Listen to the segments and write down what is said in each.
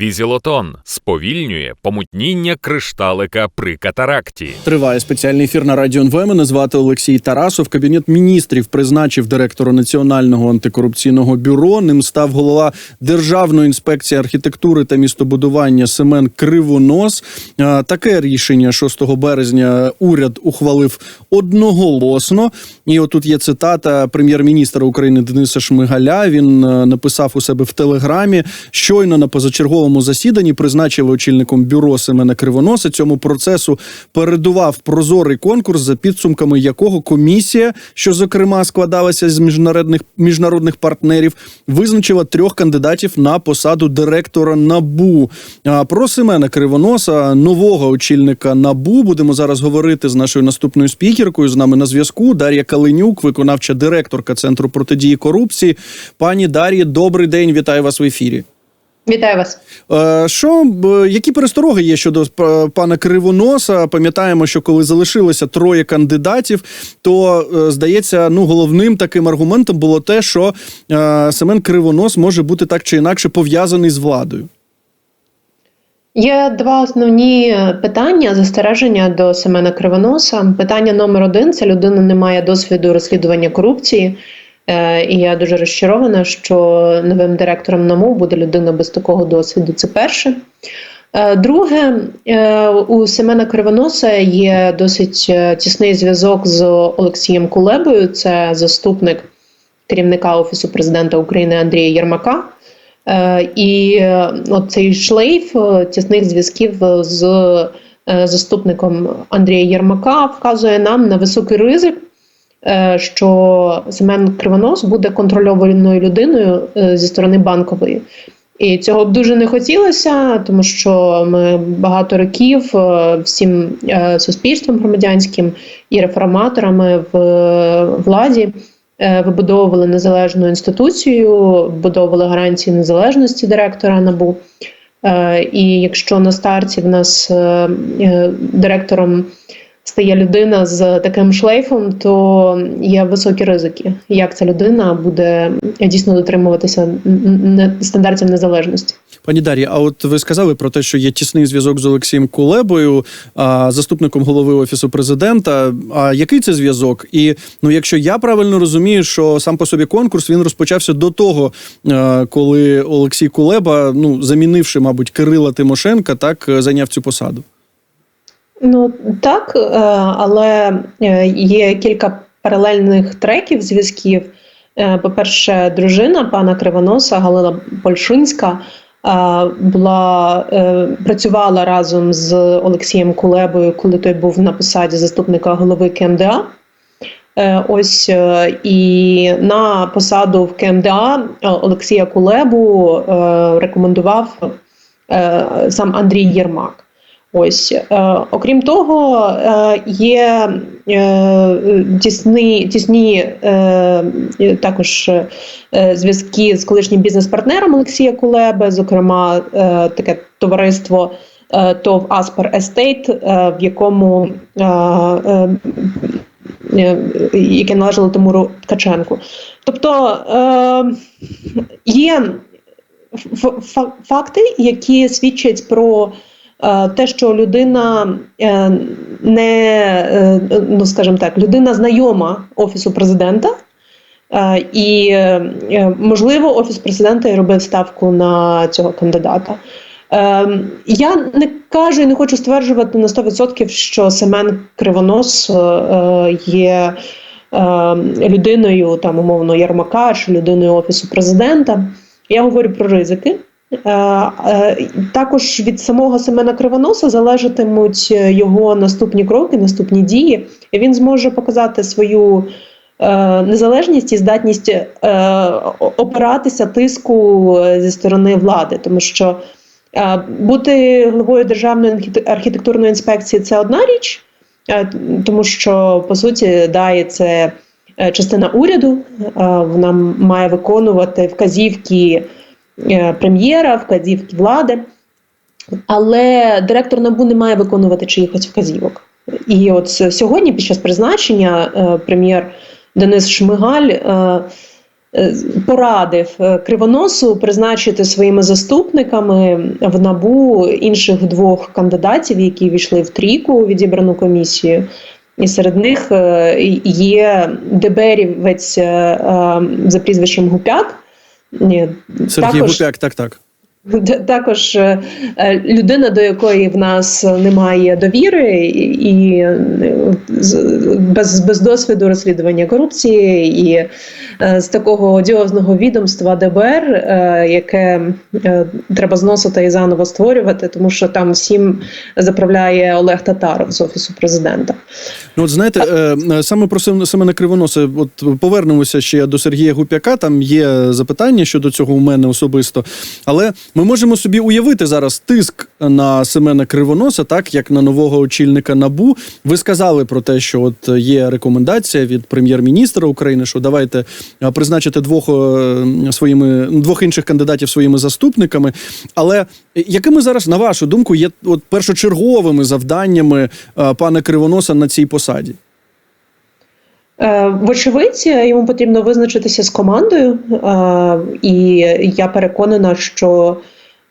Візілотон сповільнює помутніння кришталика при катаракті. Триває спеціальний ефір на радіо НВ. Мене звати Олексій Тарасов. Кабінет міністрів призначив директора національного антикорупційного бюро. Ним став голова Державної інспекції архітектури та містобудування Семен Кривонос. Таке рішення 6 березня уряд ухвалив одноголосно. І отут є цитата прем'єр-міністра України Дениса Шмигаля. Він е, написав у себе в телеграмі. Щойно на позачерговому засіданні призначили очільником бюро Семена Кривоноса. Цьому процесу передував прозорий конкурс, за підсумками якого комісія, що зокрема складалася з міжнародних міжнародних партнерів, визначила трьох кандидатів на посаду директора НАБУ. А про Семена Кривоноса, нового очільника НАБУ, будемо зараз говорити з нашою наступною спікеркою. З нами на зв'язку Дар'я Калинюк, виконавча директорка центру протидії корупції. Пані Дар'ї, добрий день. Вітаю вас в ефірі. Вітаю вас. Е, Що які перестороги є щодо пана Кривоноса? Пам'ятаємо, що коли залишилося троє кандидатів, то е, здається, ну головним таким аргументом було те, що е, Семен Кривонос може бути так чи інакше пов'язаний з владою. Є два основні е, питання застереження до Семена Кривоноса. Питання номер один це людина не має досвіду розслідування корупції. Е, І я дуже розчарована, що новим директором НАМУ буде людина без такого досвіду. Це перше. Е, Друге, е, у Семена Кривоноса є досить тісний зв'язок з Олексієм Кулебою, це заступник керівника Офісу президента України Андрія Єрмака. І цей шлейф тісних зв'язків з заступником Андрія Єрмака вказує нам на високий ризик, що Семен Кривонос буде контрольованою людиною е, зі сторони банкової. І цього б дуже не хотілося, тому що ми багато років е, всім е, суспільством громадянським і реформаторами в е, владі е, вибудовували незалежну інституцію, вибудовували гарантії незалежності директора НАБУ. Е, І якщо на старті в нас е, е, директором стає людина з таким шлейфом, то є високі ризики, як ця людина буде дійсно дотримуватися стандартів незалежності. Пані Дар'я, а от ви сказали про те, що є тісний зв'язок з Олексієм Кулебою, заступником голови офісу президента. А який це зв'язок? І ну, якщо я правильно розумію, що сам по собі конкурс він розпочався до того, е, коли Олексій Кулеба, ну замінивши, мабуть, Кирила Тимошенка, так е, зайняв цю посаду. Ну так, е, але е, є кілька паралельних треків зв'язків. Е, По-перше, дружина пана Кривоноса Галина Польшинська була працювала разом з Олексієм Кулебою, коли той був на посаді заступника голови КМДА. Ось і на посаду в КМДА Олексія Кулебу рекомендував сам Андрій Єрмак. Ось, е, окрім того, е, є е, тісні, тісні також зв'язки з колишнім бізнес-партнером Олексія Кулеби, зокрема, таке товариство ТОВ Аспер Естейт, в якому яке належало Тимуру Ткаченку. Тобто є факти, які свідчать про те, що людина е, не е, ну скажімо так, людина знайома офісу президента. Е, І е, е, можливо, офіс президента і робив ставку на цього кандидата. Е, Я не кажу і не хочу стверджувати на 100%, що Семен Кривонос е, е, є е, людиною там умовно Єрмака чи людиною офісу президента. Я говорю про ризики. Е, е, Також від самого Семена Кривоноса залежатимуть е, його наступні кроки, наступні дії. Він зможе показати свою незалежність і здатність опиратися тиску зі сторони влади, тому що бути главою державної архітектурної інспекції це одна річ, тому що по суті ДАІ це частина уряду, вона має виконувати вказівки прем'єра, вказівки влади. Але директор НАБУ не має виконувати чиїхось вказівок. І от сьогодні, під час призначення, е, прем'єр Денис Шмигаль е, е, порадив е, кривоносу призначити своїми заступниками в набу інших двох кандидатів, які війшли в трійку відібрану комісію. І серед них е, є ДБРівець е, е, за прізвищем Гупяк. Ні, Сергій також- Гупяк, так, так. Також е, е, людина, до якої в нас немає довіри, і, е, без, без досвіду розслідування корупції, і з такого одіозного відомства ДБР, яке треба зносити і заново створювати, тому що там всім заправляє Олег Татаров з офісу президента. Ну, от знаєте, е, саме про Сем- Семена Кривоноса, от повернемося ще до Сергія Гупяка. Там є запитання щодо цього у мене особисто. Але ми можемо собі уявити зараз тиск на Семена Кривоноса, так як на нового очільника НАБУ. Ви сказали про те, що от є рекомендація від прем'єр-міністра України, що давайте е, призначити двох е, своїми двох інших кандидатів своїми заступниками. Але якими зараз, на вашу думку, є от першочерговими завданнями е, пана Кривоноса на цій посаді? Е, Вочевидь, йому потрібно визначитися з командою, е, і я переконана, що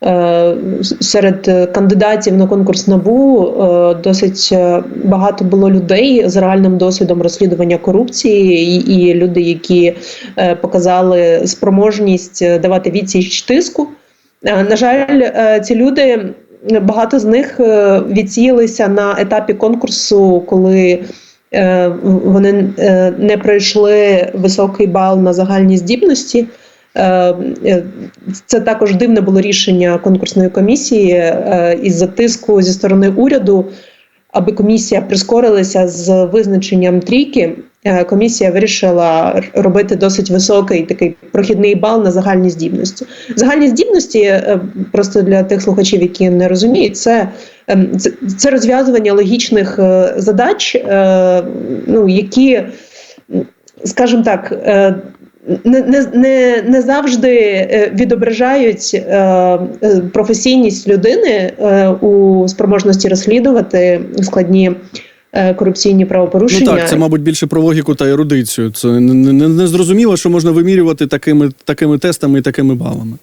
е, серед кандидатів на конкурс НАБУ досить багато було людей з реальним досвідом розслідування корупції, і, люди, які показали спроможність давати відсіч тиску. Е, На жаль, е, ці люди багато з них е, відсіялися на етапі конкурсу, коли вони не пройшли високий бал на загальні здібності. Це також дивне було рішення конкурсної комісії е, із-за тиску зі сторони уряду, аби комісія прискорилася з визначенням трійки. Е, Комісія вирішила робити досить високий такий прохідний бал на загальні здібності. Загальні здібності, е, просто для тих слухачів, які не розуміють, це, ем, це, розв'язування логічних е, задач, ну, які, скажімо так, не, не, не, завжди відображають професійність людини у спроможності розслідувати складні корупційні правопорушення. Ну так, це, мабуть, більше про логіку та ерудицію. Це не, не, не зрозуміло, що можна вимірювати такими, такими тестами і такими балами.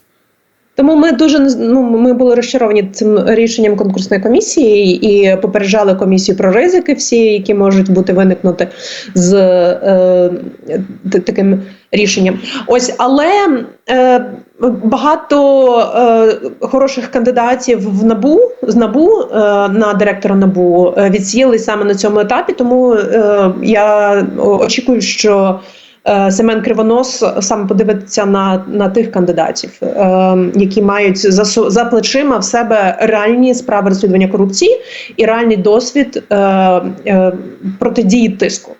Тому ми дуже ну, ми були розчаровані цим рішенням конкурсної комісії і попереджали комісію про ризики, всі, які можуть бути виникнути з е, таким рішенням. Ось, але е, багато е, хороших кандидатів в набу з набу е, на директора набу е, відсіяли саме на цьому етапі. Тому е, я очікую, що. Е, Семен Кривонос саме подивиться на, на тих кандидатів, е, які мають за, за плечима в себе реальні справи розслідування корупції і реальний досвід е, е, протидії тиску.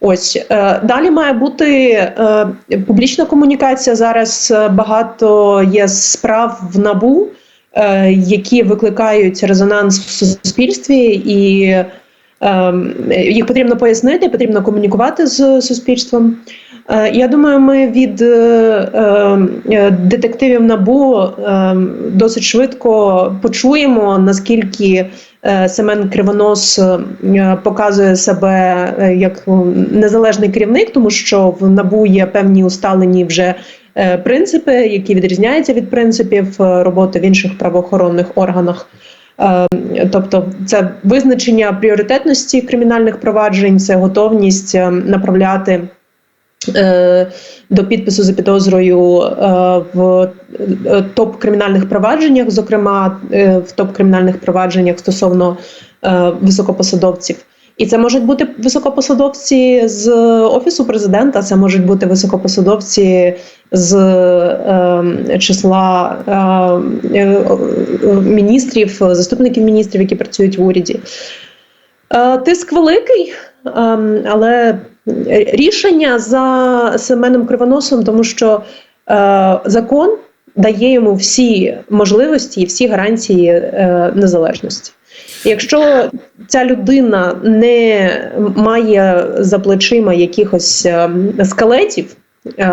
Ось е, далі має бути е, публічна комунікація. Зараз багато є справ в набу, які викликають резонанс в суспільстві і. Ем, Їх потрібно пояснити, потрібно комунікувати з суспільством. Е, Я думаю, ми від е, е, детективів набу е, досить швидко почуємо, наскільки Семен Кривонос показує себе як незалежний керівник, тому що в набу є певні усталені вже принципи, які відрізняються від принципів роботи в інших правоохоронних органах. Е, Тобто, це визначення пріоритетності кримінальних проваджень, це готовність е, направляти е, до підпису за підозрою е, в е, топ кримінальних провадженнях, зокрема в топ кримінальних провадженнях стосовно високопосадовців. І це можуть бути високопосадовці з офісу президента, це можуть бути високопосадовці з е, числа е, е, міністрів, заступників міністрів, які працюють в уряді. Е, тиск великий, е, але рішення за Семеном Кривоносом, тому що е, закон дає йому всі можливості і всі гарантії е, незалежності. Якщо ця людина не має за плечима якихось е, скелетів, е,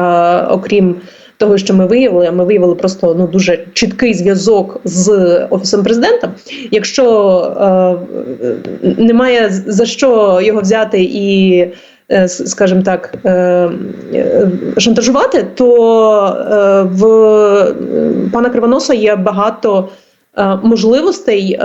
окрім того, що ми виявили, ми виявили просто ну дуже чіткий зв'язок з офісом президента. Якщо е, немає за що його взяти і е, скажімо так, шантажувати, то в пана Кривоноса є багато можливостей.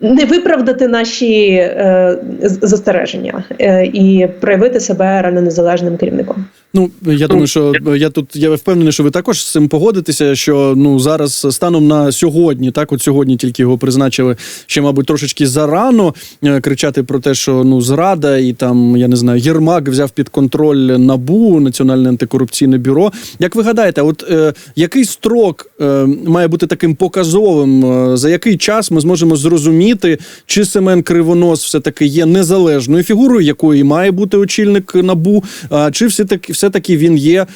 Не виправдати наші е, застереження е, і проявити себе реально незалежним керівником. Ну я думаю, що я тут я впевнений, що ви також з цим погодитеся. Що ну зараз станом на сьогодні, так от сьогодні тільки його призначили ще, мабуть, трошечки зарано е, кричати про те, що ну зрада і там я не знаю, Єрмак взяв під контроль набу Національне антикорупційне бюро. Як ви гадаєте, от е, який строк е, має бути таким показовим? е, за який час ми зможемо зрозуміти, чи Семен Кривонос все таки є незалежною фігурою, якою має бути очільник набу, а, чи все таки все таки він є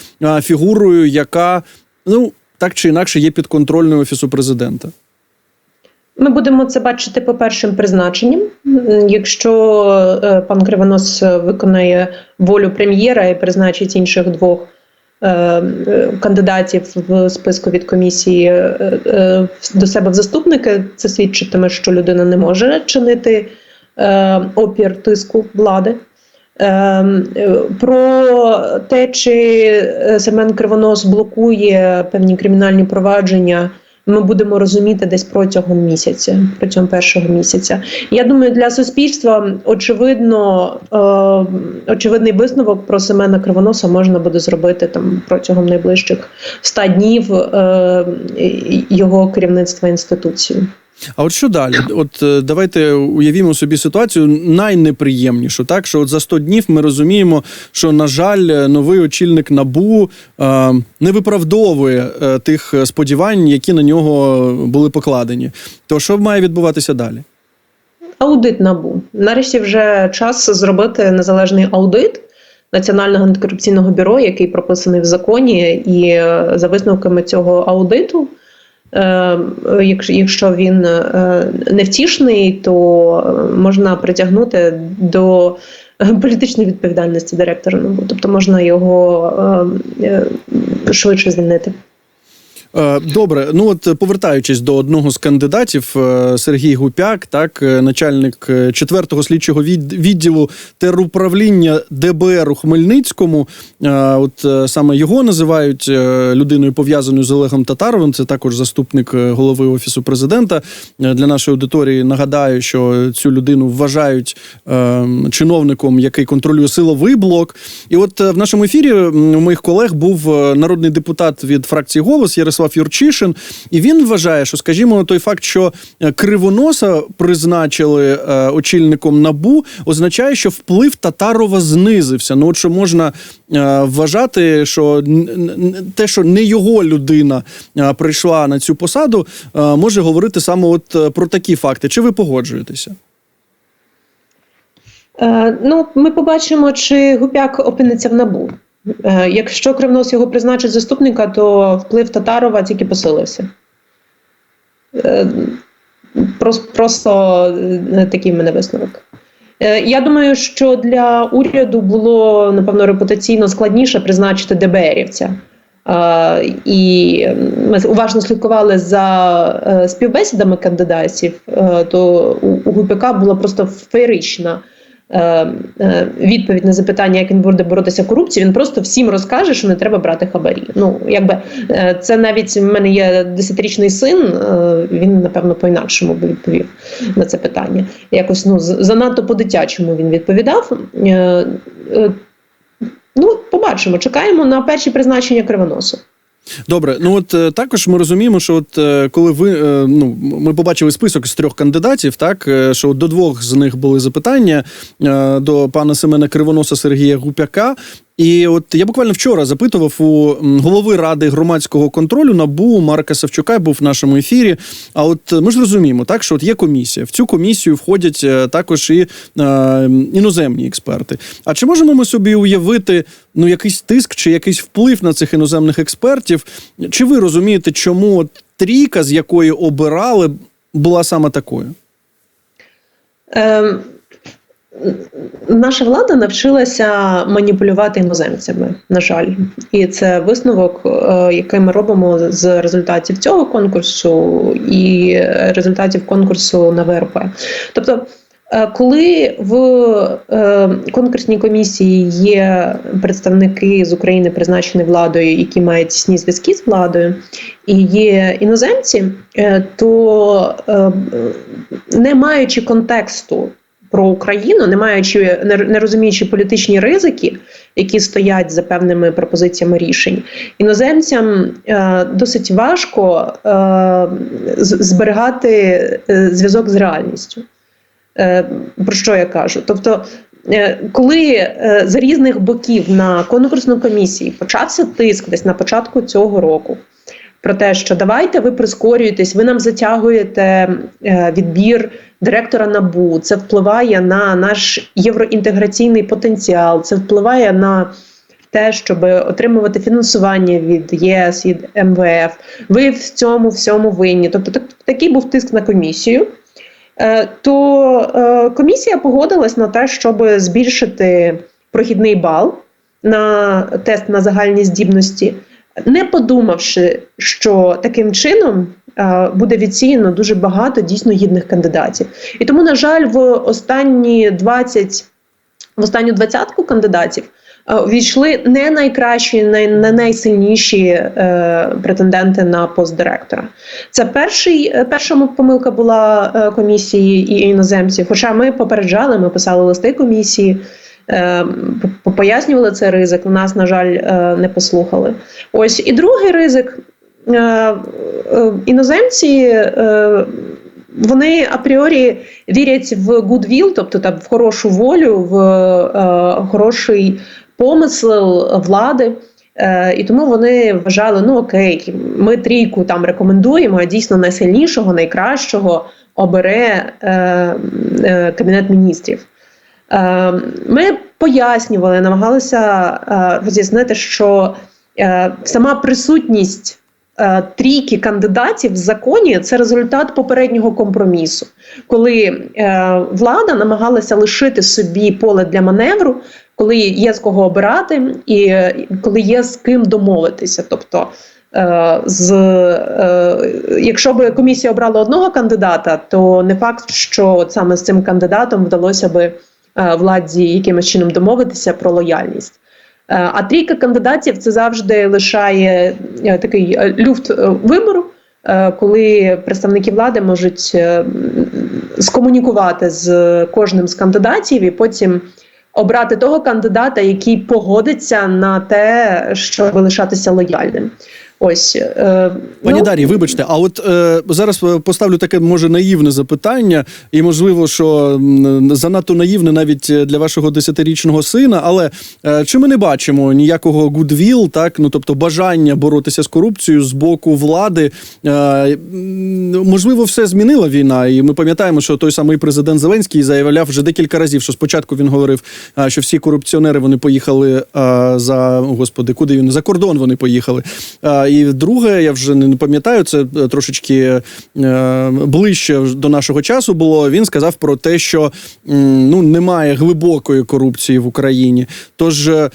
фігурою, яка ну так чи інакше є підконтрольною офісу президента? Ми будемо це бачити по першим призначенням. Якщо е, пан Кривонос виконає волю прем'єра і призначить інших двох е, е, кандидатів в списку від комісії е, е, до себе в заступники, це свідчитиме, що людина не може чинити е, опір тиску влади. Е, е, Про те, чи е, Семен Кривонос блокує певні кримінальні провадження, ми будемо розуміти десь протягом місяця, протягом першого місяця. Я думаю, для суспільства очевидно, е, очевидний висновок про Семена Кривоноса можна буде зробити там протягом найближчих 100 днів його керівництва інституцією. А от що далі? От е, давайте уявімо собі ситуацію найнеприємнішу, так що от за 100 днів ми розуміємо, що на жаль, новий очільник набу е, не виправдовує е, тих сподівань, які на нього були покладені. То що має відбуватися далі? Аудит набу. Нарешті вже час зробити незалежний аудит Національного антикорупційного бюро, який прописаний в законі, і е, за висновками цього аудиту. Е, якщо- він е, невтішний, то можна притягнути до е, політичної відповідальності директора НАБУ, тобто можна його швидше звільнити. Е, Добре, ну от повертаючись до одного з кандидатів, е, Сергій Гупяк, так, е, начальник е, четвертого слідчого від- відділу теруправління ДБР у Хмельницькому. От саме його називають людиною пов'язаною з Олегом Татаровим. Це також заступник голови офісу президента. Для нашої аудиторії нагадаю, що цю людину вважають чиновником, який контролює силовий блок. І от в нашому ефірі у моїх колег був народний депутат від фракції голос Ярослав Юрчишин, і він вважає, що, скажімо, той факт, що е, кривоноса призначили е, очільником набу, означає, що вплив Татарова знизився. Ну, от що можна е, вважати, що те, що не його людина е, прийшла на цю посаду, е, може говорити саме от е, про такі факти. Чи ви погоджуєтеся? Ну, ми побачимо, чи Гупяк опиниться в набу. Е, якщо Кривнос його призначить заступника, то вплив Татарова тільки посилився. Е, просто, е, такий в мене висновок. Я думаю, що для уряду було напевно репутаційно складніше призначити ДБРівця. І ми уважно слідкували за співбесідами кандидатів, то у у була просто феєрична відповідь на запитання, як він буде боротися з корупцією. Він просто всім розкаже, що не треба брати хабарі. Ну якби е, це навіть в мене є десятирічний син. е, Він напевно по-інакшому би відповів на це питання. Якось ну занадто по-дитячому він відповідав. Е, е, Ну, побачимо. Чекаємо на перші призначення кривоносу. Добре, ну от е, також ми розуміємо, що от е, коли ви е, ну ми побачили список з трьох кандидатів, так що до двох з них були запитання до пана Семена Кривоноса Сергія Гупяка. І от я буквально вчора запитував у голови ради громадського контролю НАБУ Марка Савчука, був в нашому ефірі. А от е, ми ж розуміємо, так що от є комісія. В цю комісію входять е, також і е, іноземні експерти. А чи можемо ми собі уявити ну якийсь тиск чи якийсь вплив на цих іноземних експертів? Чи ви розумієте, чому трійка, з якої обирали, була саме такою? Ем, Наша влада навчилася маніпулювати іноземцями, на жаль, і це висновок, е, який ми робимо з результатів цього конкурсу і результатів конкурсу на ВРП. Тобто, Е, Коли в е, конкурсній комісії є представники з України, призначені владою, які мають тісні зв'язки з владою, і є іноземці, то не маючи контексту про Україну, не маючи не, розуміючи політичні ризики, які стоять за певними пропозиціями рішень, іноземцям е, досить важко е, зберігати е, зв'язок з реальністю. Е, про що я кажу? Тобто, е, коли е, з різних боків на конкурсну комісії почався тиск десь на початку цього року. Про те, що давайте ви прискорюєтесь, ви нам затягуєте е, відбір директора НАБУ. Це впливає на наш євроінтеграційний потенціал, це впливає на те, щоб отримувати фінансування від ЄС, від МВФ. Ви в цьому всьому винні. Тобто, так, такий був тиск на комісію. Е, то е, комісія погодилась на те, щоб збільшити прохідний бал на тест на загальні здібності, не подумавши, що таким чином буде відсіяно дуже багато дійсно гідних кандидатів. І тому, на жаль, в останні 20, в останню двадцятку кандидатів увійшли не найкращі, не, не найсильніші е, претенденти на пост директора. Це перший, е, перша помилка була е, комісії і іноземців. Хоча ми попереджали, ми писали листи комісії, пояснювали цей ризик. Нас, на жаль, е, не послухали. Ось і другий ризик. Е, е, Іноземці е, вони апріорі вірять в goodwill, тобто там в хорошу волю, в е, хороший помисел влади. Е, і тому вони вважали, ну окей, ми трійку там рекомендуємо, а дійсно найсильнішого, найкращого обере е, е, кабінет міністрів. Е, ми пояснювали, намагалися е, роз'яснити, що е, сама присутність трійки кандидатів в законі це результат попереднього компромісу, коли е, влада намагалася лишити собі поле для маневру, коли є з кого обирати, і коли є з ким домовитися. Тобто, е, з, е, якщо б комісія обрала одного кандидата, то не факт, що от саме з цим кандидатом вдалося би владі якимось чином домовитися про лояльність. Е, А трійка кандидатів це завжди лишає е, такий е, люфт е, вибору, е, коли представники влади можуть е, скомунікувати з кожним з кандидатів і потім обрати того кандидата, який погодиться на те, щоб лишатися лояльним. Ось е, Пані ну, Дар'ї, вибачте, а от е, зараз е, поставлю таке може наївне запитання, і можливо, що занадто наївне навіть е, для вашого десятирічного сина. Але е, чи ми не бачимо ніякого гудвіл, так ну тобто бажання боротися з корупцією з боку влади? Е, можливо, все змінила війна, і ми пам'ятаємо, що той самий президент Зеленський заявляв вже декілька разів, що спочатку він говорив, е, що всі корупціонери вони поїхали е, за господи, куди він за кордон вони поїхали. Е, І друге, я вже не пам'ятаю, це е, трошечки е, ближче до нашого часу було. Він сказав про те, що ну немає глибокої корупції в Україні. Тож, е,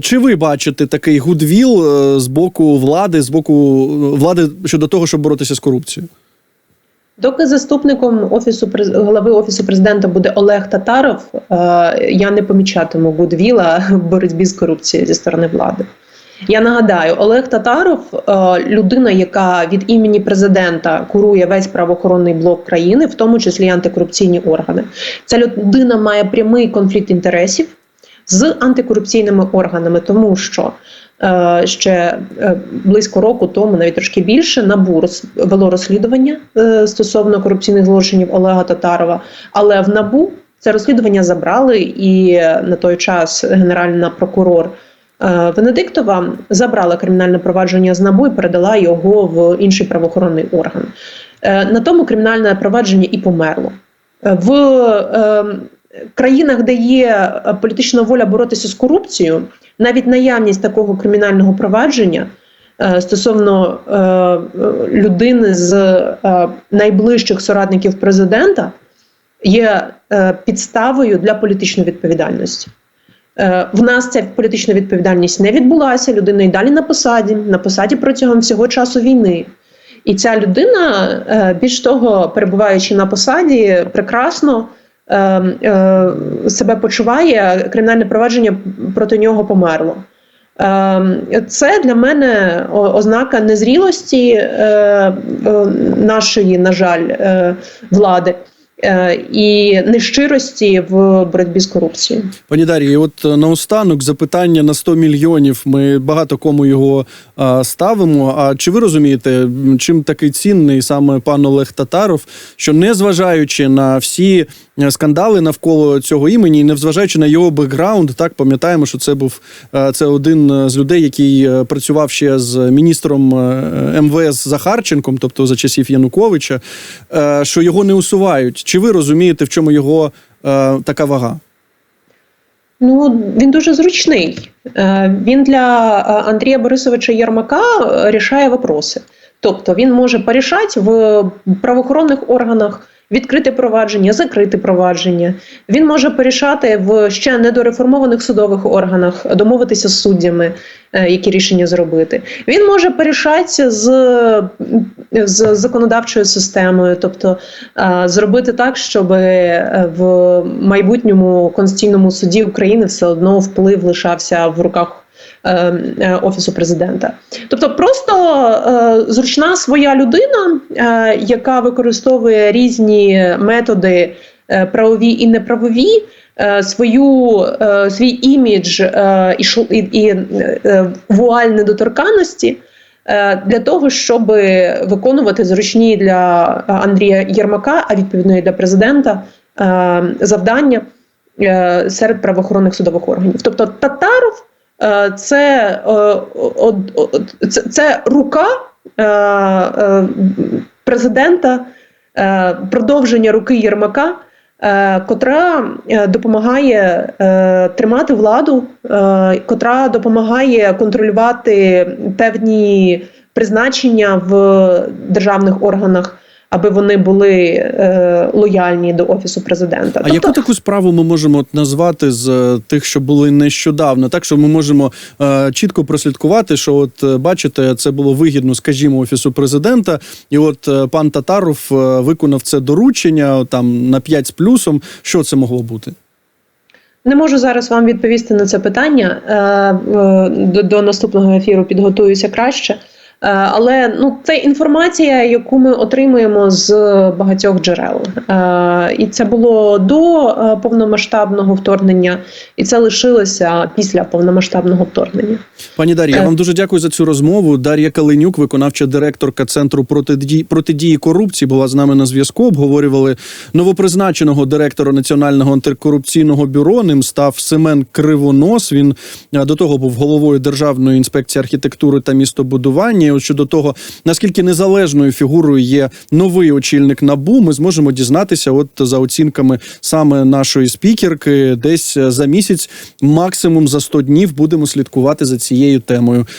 чи ви бачите такий гудвіл з боку влади, з боку влади щодо того, щоб боротися з корупцією? Доки заступником офісу голови офісу президента буде Олег Татаров, я не помічатиму Гудвіла в боротьбі з корупцією зі сторони влади. Я нагадаю, Олег Татаров е, людина, яка від імені президента курує весь правоохоронний блок країни, в тому числі антикорупційні органи. Ця людина має прямий конфлікт інтересів з антикорупційними органами, тому що е, ще е, близько року тому, навіть трошки більше, НАБУ вело розслідування стосовно корупційних злочинів Олега Татарова, але в НАБУ це розслідування забрали, і на той час генеральна прокурор. Е, Венедиктова забрала кримінальне провадження з НАБУ і передала його в інший правоохоронний орган. Е, На тому кримінальне провадження і померло. В е, країнах, де є політична воля боротися з корупцією, навіть наявність такого кримінального провадження стосовно е, людини з е, найближчих соратників президента є е, підставою для політичної відповідальності. Е, В нас ця політична відповідальність не відбулася. Людина і далі на посаді, на посаді протягом всього часу війни. І ця людина, е, більш того, перебуваючи на посаді, прекрасно е, себе почуває, кримінальне провадження проти нього померло. Це для мене ознака незрілості нашої, на жаль, влади і нещирості в боротьбі з корупцією. Пані Дар'ї, от е, наостанок запитання на 100 мільйонів. Ми багато кому його ставимо. А чи ви розумієте, чим такий цінний саме пан Олег Татаров, що незважаючи на всі е, скандали навколо цього імені, незважаючи на його бекграунд, так пам'ятаємо, що це був е, це один е, з людей, який е, працював ще з міністром е, МВС Захарченком, тобто за часів Януковича, е, що його не усувають. Чи ви розумієте, в чому його е, така вага? Ну, він дуже зручний. Е, Він для е, Андрія Борисовича Єрмака е, рішає вопроси. Тобто він може порішати в правоохоронних органах відкрити провадження, закрити провадження. Він може порішати в ще недореформованих судових органах, домовитися з суддями, е, які рішення зробити. Він може порішати з, з законодавчою системою, тобто е, зробити так, щоб е, в майбутньому конституційному суді України все одно вплив лишався в руках. Е, е, Офісу президента, тобто просто е, зручна своя людина, е, яка використовує різні методи правові і неправові, свою свій імідж і, і, і вуаль недоторканності е, для того, щоб виконувати зручні для Андрія Єрмака, а відповідно і для президента е, завдання серед правоохоронних судових органів. Тобто Татаров це, е, од- од- це, це рука е, е, президента, е, продовження руки Єрмака. е, Котра е, допомагає е, тримати владу, е, котра допомагає контролювати певні призначення в державних органах, аби вони були е, лояльні до офісу президента. А яку таку справу ми можемо от назвати з е, тих, що були нещодавно? Так що ми можемо е, чітко прослідкувати, що от е, бачите, це було вигідно, скажімо, офісу президента, і от е, пан Татаров е, виконав це доручення там на 5 з плюсом. Що це могло бути? Не можу зараз вам відповісти на це питання. До, до наступного ефіру підготуюся краще. Е, Але ну це інформація, яку ми отримуємо з багатьох джерел, Е, і це було до е, повномасштабного вторгнення, і це лишилося після повномасштабного вторгнення. Пані Дар'я, я вам дуже дякую за цю розмову. Дар'я Калинюк, виконавча директорка центру протидії протидії корупції, була з нами на зв'язку. Обговорювали новопризначеного директора національного антикорупційного бюро. Ним став Семен Кривонос. Він до того був головою Державної інспекції архітектури та містобудування. От щодо того, наскільки незалежною фігурою є новий очільник набу, ми зможемо дізнатися, от за оцінками саме нашої спікерки, десь е, за місяць, максимум за 100 днів будемо слідкувати за цією темою.